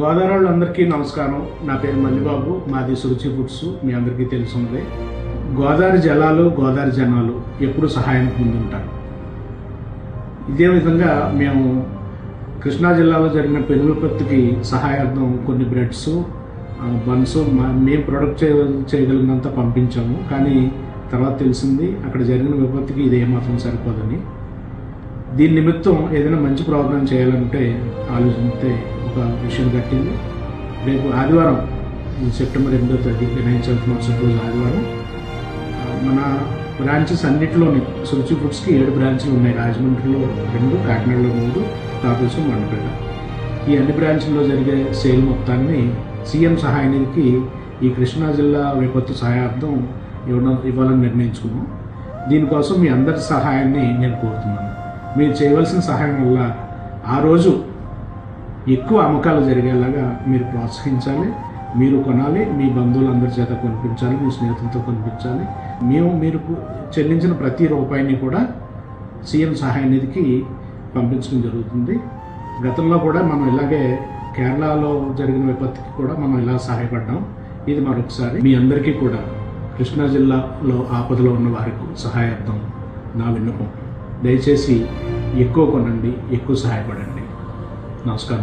గోదావరి వాళ్ళందరికీ నమస్కారం. నా పేరు మల్లిబాబు. మాది సురుచి ఫుడ్స్. మీ అందరికీ తెలుసున్నది. గోదావరి జలాలు గోదావరి జనాలు ఎప్పుడు సహాయానికి ముందుంటారు ఇదే విధంగా మేము కృష్ణా జిల్లాలో జరిగిన పెను సహాయార్థం కొన్ని బ్రెడ్స్ బన్స్ మేము ప్రొడక్ట్ చేయ చేయగలిగినంత పంపించాము. కానీ తర్వాత తెలిసింది అక్కడ జరిగిన విపత్తుకి ఇది ఏమాత్రం సరిపోదని. దీని నిమిత్తం ఏదైనా మంచి ప్రోగ్రాం చేయాలంటే ఆలోచిస్తే ఒక విషయం కట్టింది. రేపు ఆదివారం సెప్టెంబర్ ఎనిమిదో తేదీ నైన్ సెవెంత్ మరుసటి రోజు ఆదివారం మన బ్రాంచెస్ అన్నిటిలోని సురుచి ఫుడ్స్కి ఏడు బ్రాంచ్లు ఉన్నాయి. రాజమండ్రిలో రెండు కాకినాడలో మూడు తాపేసు మండపేట. ఈ అన్ని బ్రాంచ్ల్లో జరిగే సేల్ మొత్తాన్ని సీఎం సహాయ నిధికి ఈ కృష్ణా జిల్లా విపత్తు సహాయార్థం ఇవ్వడం ఇవ్వాలని నిర్ణయించుకున్నాం. దీనికోసం మీ అందరి సహాయాన్ని నేను కోరుతున్నాను. మీరు చేయవలసిన సహాయం వల్ల ఆ రోజు ఎక్కువ అమ్మకాలు జరిగేలాగా మీరు ప్రోత్సహించాలి మీరు కొనాలి మీ బంధువులందరి చేత కొనిపించాలి మీ స్నేహితులతో కొనిపించాలి. మేము మీరు చెల్లించిన ప్రతి రూపాయిని కూడా సీఎం సహాయ నిధికి పంపించడం జరుగుతుంది. గతంలో కూడా మనం ఇలాగే కేరళలో జరిగిన విపత్తుకి కూడా మనం ఇలా సహాయపడ్డాం. ఇది మరొకసారి. మీ అందరికీ కూడా కృష్ణా జిల్లాలో ఆపదలో ఉన్న వారికి సహాయార్థం నా విన్నపం. దయచేసి ఎక్కువ కొనండి ఎక్కువ సహాయపడండి. నమస్కారం.